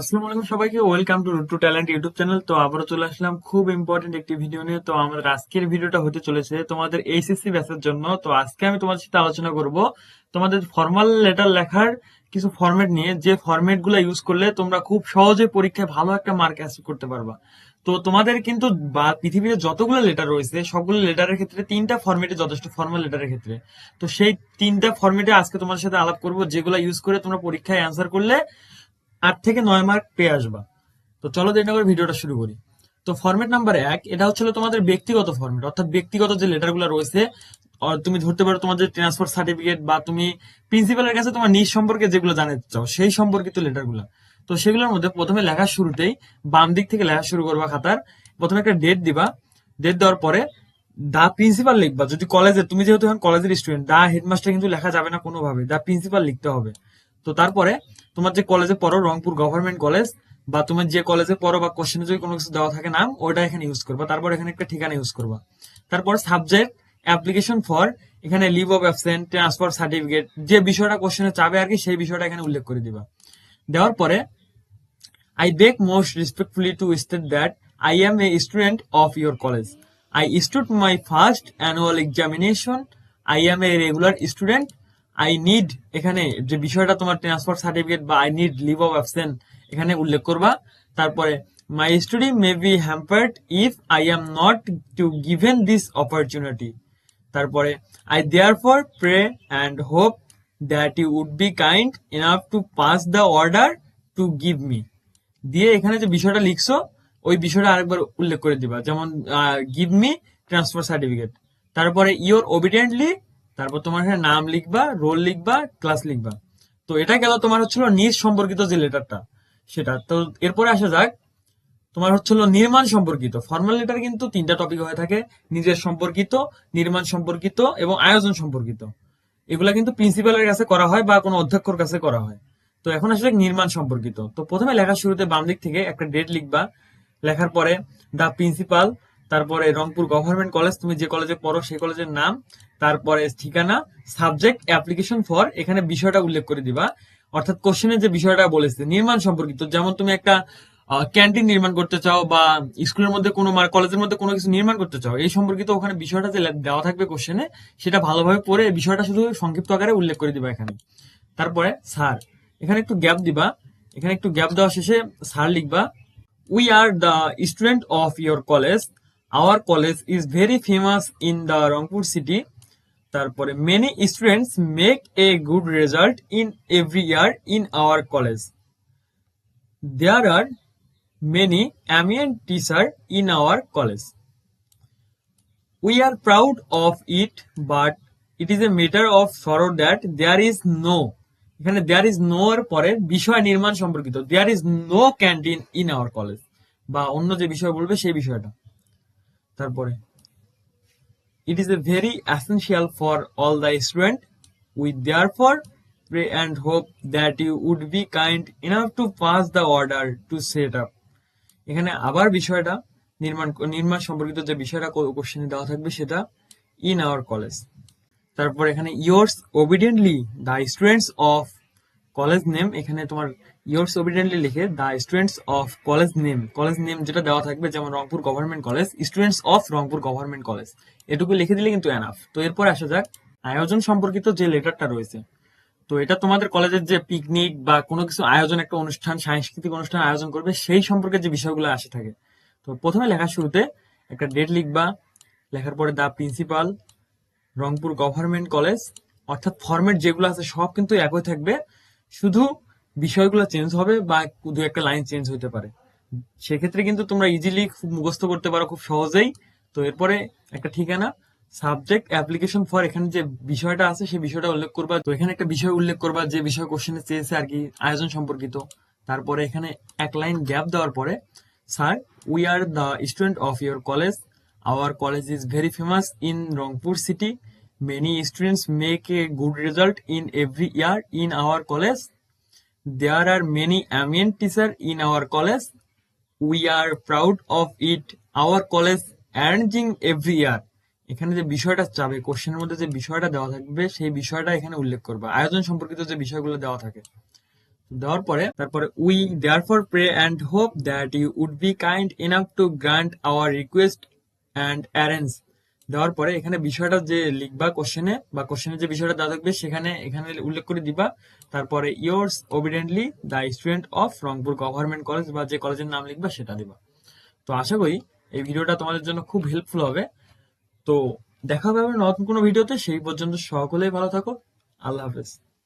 আসসালামু আলাইকুম সবাইকে welcome to to talent YouTube channel তো আবারও চলে আসলাম খুব ইম্পর্টেন্ট একটি ভিডিও নিয়ে। তো আমাদের আজকের ভিডিওটা হতে চলেছে তোমাদের এইচএসসি ব্যাচের জন্য। তো আজকে আমি তোমাদের সাথে আলোচনা করব তোমাদের ফর্মাল লেটার লেখার কিছু ফরম্যাট নিয়ে। যে ফরম্যাটগুলো ইউজ করলে তোমরা খুব সহজে পরীক্ষায় ভালো একটা মার্ক অ্যাচিভ করতে পারবা। তো তোমাদের কিন্তু পৃথিবীতে যতগুলো লেটার রয়েছে, সবগুলো লেটারের ক্ষেত্রে তিনটা ফরম্যাটে যথেষ্ট ফর্মাল লেটারের ক্ষেত্রে। তো সেই তিনটা ফরম্যাটে আজকে তোমাদের সাথে আলাপ করব, যেগুলো ইউজ করে তোমরা পরীক্ষায় অ্যান্সার করলে আট থেকে নয় মার্ক পেয়ে আসবা। তো চলো দেরি করে ভিডিওটা শুরু করি। তো ফরম্যাট নাম্বার এক, এটা হচ্ছিল তোমাদের ব্যক্তিগত ফরম্যাট অর্থাৎ ব্যক্তিগত যে লেটারগুলো রয়েছে তুমি ধরতে পারো তোমাদের ট্রান্সফার সার্টিফিকেট বা তুমি প্রিন্সিপালের কাছে তোমার নিজ সম্পর্কে যেগুলো জানাতে চাও, সেই সম্পর্কিত লেটারগুলো তো সেগুলোর মধ্যে প্রথমে লেখার শুরুতেই বাম দিক থেকে লেখা শুরু করবা খাতার, প্রথমে একটা ডেট দিবা। ডেট দেওয়ার পরে দা প্রিন্সিপাল লিখবা। যদি কলেজের তুমি যেহেতু এখন কলেজের স্টুডেন্ট দা হেডমাস্টার কিন্তু লেখা যাবে না কোনোভাবে, দা প্রিন্সিপাল লিখতে হবে। তো তারপরে তোমার যে কলেজে পড়ো, রংপুর গভর্নমেন্ট কলেজ বা তোমার যে কলেজে পড়ো বা কোশ্চেনে যদি কোনো কিছু দেওয়া থাকে নাম ওটা এখানে ইউজ করবা। তারপর এখানে একটা ঠিকানা ইউজ করবা। তারপর সাবজেক্ট অ্যাপ্লিকেশন ফর এখানে leave of absent transfer certificate যে বিষয়টা কোশ্চেনে চাবে আর কি সেই বিষয়টা এখানে উল্লেখ করে দিবা। দেওয়ার পরে I beg most respectfully to state that I am a student of your college I stood my first annual examination I am a regular student. I need এখানে যে বিষয়টা তোমার ট্রান্সফার সার্টিফিকেট বা I need leave of absent এখানে উল্লেখ করবা। তারপরে my study may be hampered if I am not to given this opportunity তারপরে I therefore pray and hope that you would be kind enough to pass the order to give me দিয়ে এখানে যে বিষয়টা লিখছো, ওই বিষয়টা আরেকবার উল্লেখ করে দিবা। যেমন গিভ মি ট্রান্সফার সার্টিফিকেট তারপরে ইওর ওবিডিয়েন্টলি তারপর তোমার এখানে নাম লিখবা রোল লিখবা ক্লাস লিখবা। তো এটা গেল তোমার হচ্ছিল নিজ সম্পর্কিত যে লেটারটা, সেটা। তো এরপরে আসা যাক, তোমার হচ্ছিল নির্মাণ সম্পর্কিত। ফর্মাল লেটার কিন্তু তিনটা টপিক হয়ে থাকে, নিজের সম্পর্কিত, নির্মাণ সম্পর্কিত এবং আয়োজন সম্পর্কিত। এগুলা কিন্তু প্রিন্সিপালের কাছে করা হয় বা কোনো অধ্যক্ষর কাছে করা হয়। তো এখন আসলে নির্মাণ সম্পর্কিত। তো প্রথমে লেখার শুরুতে বাম দিক থেকে একটা ডেট লিখবা। লেখার পরে দা প্রিন্সিপাল তারপরে রংপুর গভর্নমেন্ট কলেজ তুমি যে কলেজে পড়ো সেই কলেজের নাম, তারপরে ঠিকানা সাবজেক্ট অ্যাপ্লিকেশন ফর এখানে বিষয়টা উল্লেখ করে দিবা। অর্থাৎ কোশ্চেনে যে বিষয়টা বলেছে, নির্মাণ সম্পর্কিত, যেমন তুমি একটা ক্যান্টিন নির্মাণ করতে চাও বা স্কুলের মধ্যে কোনো কলেজের মধ্যে কোনো কিছু নির্মাণ করতে চাও, এই সম্পর্কিত ওখানে বিষয়টা যে দেওয়া থাকবে কোশ্চেনে সেটা ভালোভাবে পড়ে বিষয়টা শুধু সংক্ষিপ্ত আকারে উল্লেখ করে দিবা এখানে। তারপরে স্যার, এখানে একটু গ্যাপ দিবা। এখানে একটু গ্যাপ দেওয়া শেষে স্যার লিখবা we are the student of your college our college is very famous in the Rangpur city তারপরে many students make a good result in every year in our college there are many eminent teacher in our college we are proud of it but it is a matter of sorrow that there is no এখানে there is no এর পরে বিষয় নির্মাণ সম্পর্কিত। There is no canteen in our college বা অন্য যে বিষয় বলবে সেই বিষয়টা। তারপরে। It is a very essential for all the student we therefore pray and hope that you would be kind enough to pass the order to set up এখানে আবার বিষয়টা, নির্মাণ নির্মাণ সম্পর্কিত যে বিষয়টা কোশ্চেনে দেওয়া থাকবে সেটা ইন আওয়ার কলেজ তারপর এখানে yours obediently the students of college name, এখানে তোমার ইয়ার্স ওবিডিয়েন্টলি লিখে the students of college name college name যেটা দেওয়া থাকবে যেমন Rangpur government college students of Rangpur government college এটুকু লিখে দিলে কিন্তু এনাফ তো এরপর আসা যাক, আয়োজন সম্পর্কিত যে লেটারটা রয়েছে। তো এটা তোমাদের কলেজের যে পিকনিক বা কোনো কিছু আয়োজন, একটা অনুষ্ঠান, সাংস্কৃতিক অনুষ্ঠান আয়োজন করবে, সেই সম্পর্কে যে বিষয়গুলো আসে থাকে। তো প্রথমে লেখার শুরুতে একটা ডেট লিখবা, লেখার পরে the principal Rangpur government college অর্থাৎ ফরম্যাট যেগুলো আছে সব কিন্তু একই থাকবে। শুধু বিষয়গুলো চেঞ্জ হবে বা দু একটা লাইন চেঞ্জ হতে পারে। সেক্ষেত্রে কিন্তু তোমরা ইজিলি খুব মুখস্থ করতে পারো খুব সহজেই। তো এরপরে একটা ঠিকানা সাবজেক্ট অ্যাপ্লিকেশন ফর এখানে যে বিষয়টা আছে সেই বিষয়টা উল্লেখ করবা। তো এখানে একটা বিষয় উল্লেখ করবা, যে বিষয় কোশ্চেনে চেয়েছে আর কি আয়োজন সম্পর্কিত। তারপরে এখানে এক লাইন গ্যাপ দেওয়ার পরে sir we are the student of your college our college is very famous in Rangpur city. Many students make a good result in every year in our college. There are many eminent teachers in our college. We are proud of it. Our college arranging every year. এখানে যে বিষয়টা চাবে কোশ্চেনের মধ্যে যে বিষয়টা দেওয়া থাকবে সেই বিষয়টা এখানে উল্লেখ করবে আয়োজন সম্পর্কিত যে বিষয়গুলো দেওয়া থাকে দেওয়ার পরে তারপরে we therefore pray and hope that you would be kind enough to grant our request and arrange দেওয়ার পরে এখানে বিষয়টা যে লিখবা কোশ্চেনে বা কোশ্চেনে যে বিষয়টা দেওয়া থাকবে, সেখানে, এখানে উল্লেখ করে দিবা। তারপরে yours obediently the student of Rangpur government college বা যে কলেজের নাম লিখবা, সেটা দিবা। তো আশা করি এই ভিডিওটা তোমাদের জন্য খুব হেল্পফুল হবে। তো দেখা হবে নতুন কোনো ভিডিওতে, সেই পর্যন্ত সকলেই ভালো থাকো। আল্লাহ হাফেজ।